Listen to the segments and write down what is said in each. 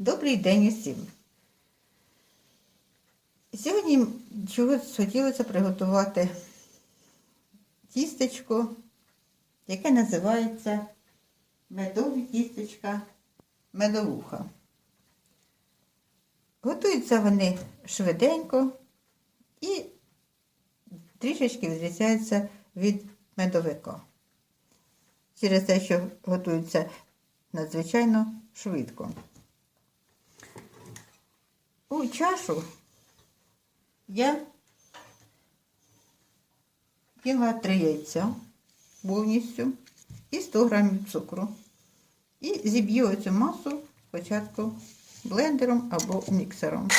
Добрий день усім. Сьогодні чогось хотілося приготувати тістечко, яке називається медові тістечка медовуха. Готуються вони швиденько і трішечки відрізняються від медовика. Через те, що готуються надзвичайно швидко. У чашу я кинула три яйця повністю і 100 грамів цукру. І зіб'ю цю масу спочатку блендером або міксером.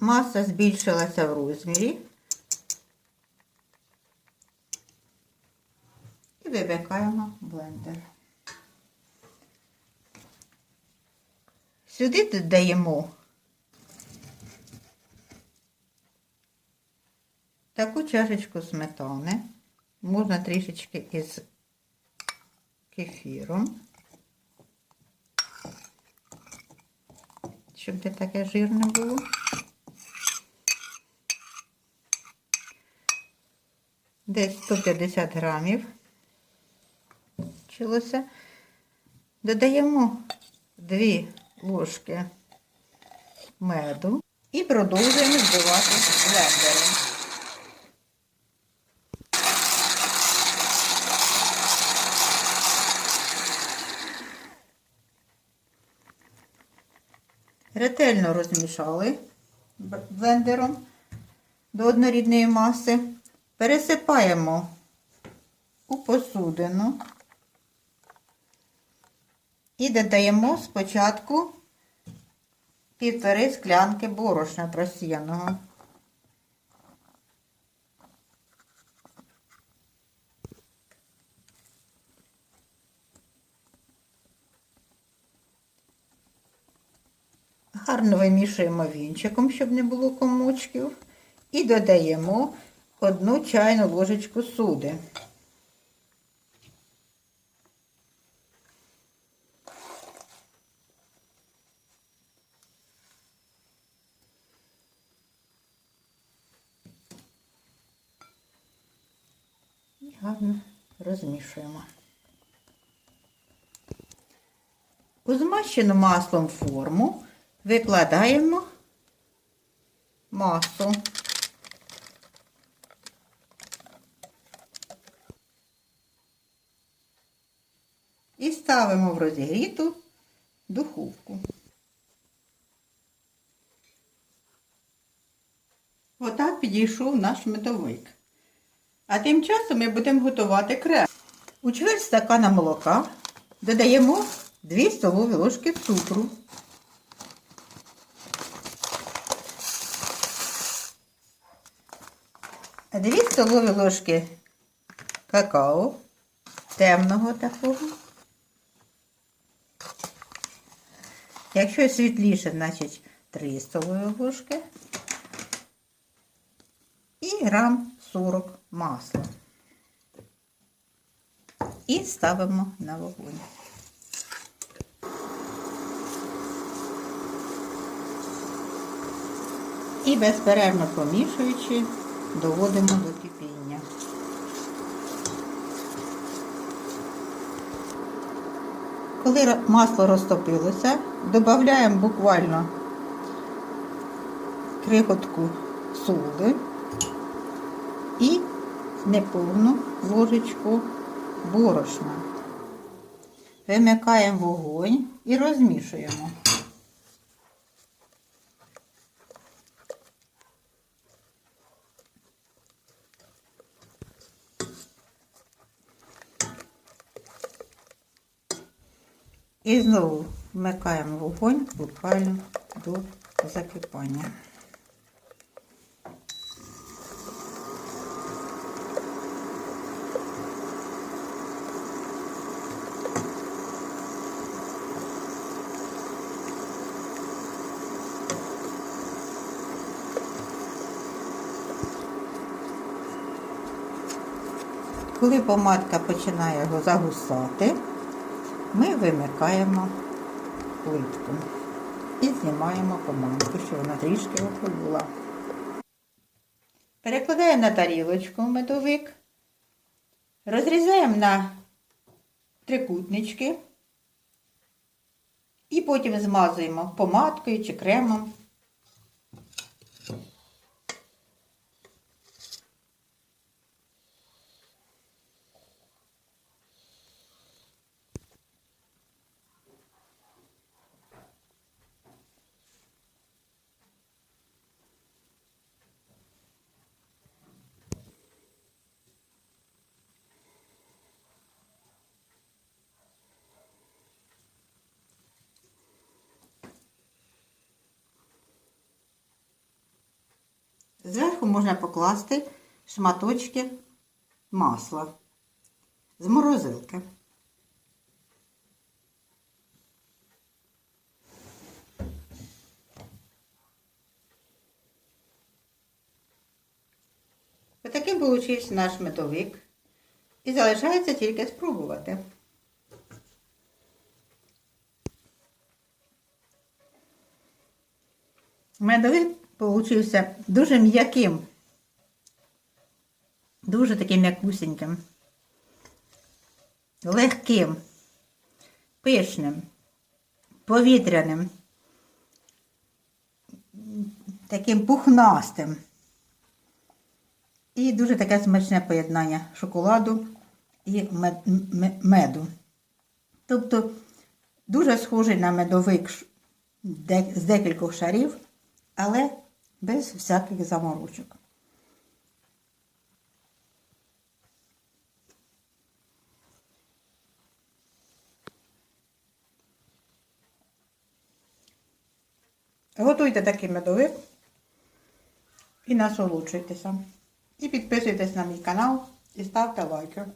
Маса збільшилася в розмірі. І блендер. Сюди додаємо таку чашечку сметани. Можна трішечки із кефіром. Щоб не таке жирне було. Десь 150 грамів вчилося. Додаємо 2 ложки меду і продовжуємо збивати блендером. Ретельно розмішали блендером до однорідної маси. Пересипаємо у посудину і додаємо спочатку півтори склянки борошна просіяного. Гарно вимішуємо вінчиком, щоб не було комочків. І додаємо одну чайну ложечку суди. Гарно розмішуємо. У змащену маслом форму викладаємо масу. І ставимо в розігріту духовку. Отак підійшов наш медовик. А тим часом ми будемо готувати крем. У чверть стакана молока додаємо 2 столові ложки цукру. Дві столові ложки какао темного такого. Якщо світліше, значить 3 столові ложки. І грам 40 масла. І ставимо на вогонь. І безперервно помішуючи, доводимо до кипіння. Коли масло розтопилося, додаємо буквально крихотку соди і неповну ложечку борошна. Вимикаємо вогонь і розмішуємо. І знову вмикаємо вогонь буквально до закипання. Коли помадка починає його загусати, ми вимикаємо плитку і знімаємо помадку, щоб вона трішки охолола. Перекладаємо на тарілочку медовик, розрізаємо на трикутнички і потім змазуємо помадкою чи кремом. Зверху можна покласти шматочки масла з морозилки. Отаким получився наш медовик. І залишається тільки спробувати. Медовик получився дуже м'яким. Дуже таким м'якусеньким. Легким, пишним, повітряним, таким пухнастим. І дуже таке смачне поєднання шоколаду і мед- меду. Тобто дуже схожий на медовик з декількох шарів, але без всяких заморочок. Готуйте такий медовик і насолоджуйтеся. І підписуйтесь на мій канал і ставте лайки.